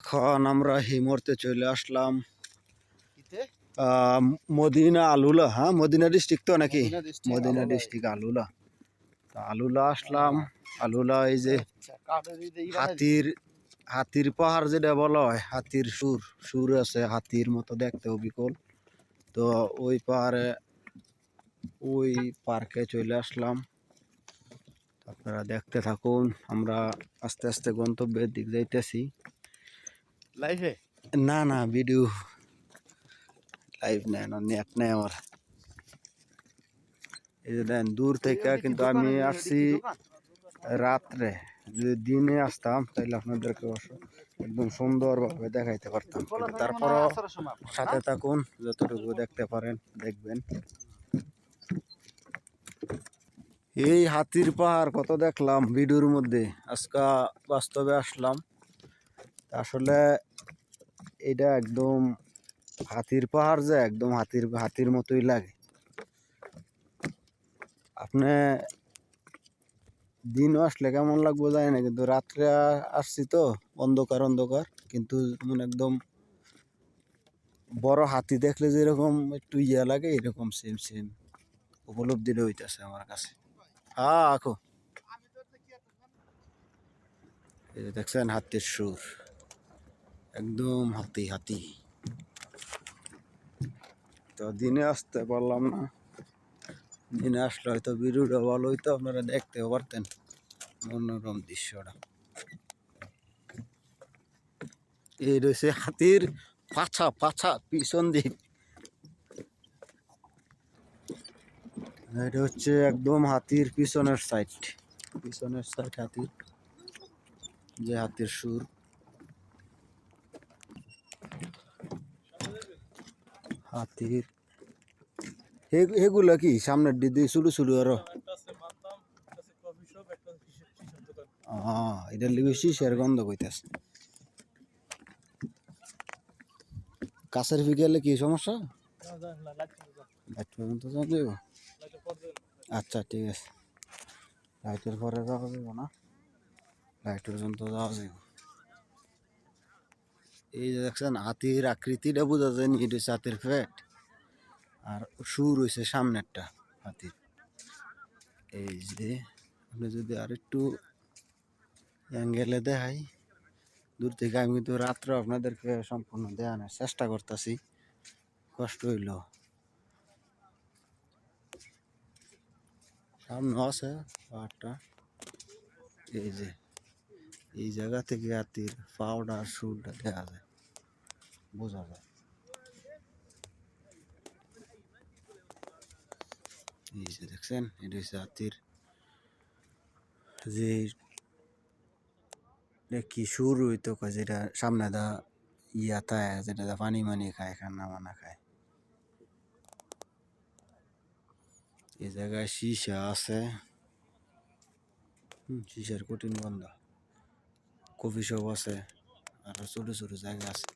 এখন আমরা এই মুহূর্তে চলে আসলাম। আহ, মদিনা আলুলা হ্যাঁ? মদিনা ডিস্ট্রিক্ট তো নাকি? মদিনা। District AlUla. তা আলুলা আসলাম। আলুলা। এই যে হাতির হাতির পাহাড় যেটা বলা হয় হাতির সুর সুর আছে হাতির মতো দেখতে অবিকল। তো ওই পাহাড়ে ওই পার্কে চলে আসলাম। আপনারা দেখতে থাকুন আমরা আস্তে আস্তে গন্তব্যের দিক যাইতেছি। লাইফে না না ভিডিও লাইভ নেই না নেট নেই আমার। এই যে দেন দূর থেকে কিন্তু আমি আসছি রাত্রে। যদি দিনে আসতাম তাহলে আপনাদেরকে একদম সুন্দরভাবে দেখাইতে পারতাম। তারপরও সাথে থাকুন যতটুকু দেখতে পারেন দেখবেন। এই হাতির পাহাড় কত দেখলাম ভিডিওর মধ্যে। আজকা বাস্তবে আসলাম। আসলে এটা একদম হাতির পাহাড় যে, একদম হাতির হাতির মতোই লাগে। আপনি দিনও আসলে কেমন লাগবো জানি না, কিন্তু রাত্রে আসছি তো, অন্ধকার অন্ধকার, কিন্তু মানে একদম বড় হাতি দেখলে যেরকম একটু ইয়া লাগে, এরকম সেম সেম উপলব্ধিটা হইতেছে আমার কাছে। হ্যাঁ এই দেখছেন হাতির সুর। একদম হাতি হাতি। তো দিনে আসতে পারলাম না। দিনে আসলে হয়তো ভিডিওটা ভালো হইতো, আপনারা দেখতেও পারতেন মনোরম দৃশ্যটা। এই রয়েছে হাতির পাছা পাছা পিছন দিক। এটা হচ্ছে একদম হাতির পিছনের সাইড পিছনের সাইড হাতির, যে হাতির সুর। হাতির। এগুলা কি? সামনের দিদি শুরু শুরু আরও। আহ এটার লিগে শিশের গন্ধ কইতাছে। কাছের ফিগেলে কি সমস্যা? আচ্ছা ঠিক আছে। লাইটের পরে যাওয়া যাবে না। লাইট পর্যন্ত যাওয়া যাবে এই যে দেখছেন হাতির আকৃতিটা বোঝা যায় এটা হচ্ছে হাতির ফ্যাট। আর সুর হয়েছে সামনেরটা হাতির এই যে আপনি যদি আর একটু অ্যাঙ্গেলে দেখাই, দূর থেকে আমি কিন্তু রাত্রে আপনাদেরকে সম্পূর্ণ দেখানোর চেষ্টা করতেছি। কষ্ট হইল। সামনে আছে পাহাড়টা। এই যে এই জায়গা থেকে হাতির পাউডার সুরটা দেখা যায়। বোঝা যায়। এই যে দেখছেন, এটা হচ্ছে হাতির যে কি সুর হইতো যেটা সামনে দা ইয়া যেটা দা পানি মানি খায় খানা মানা খায়। এই জায়গায় সীসা আছে। হুম, সীসার কঠিন গন্ধ। কফি শপ আছে আরও ছোট ছোট জায়গা আছে।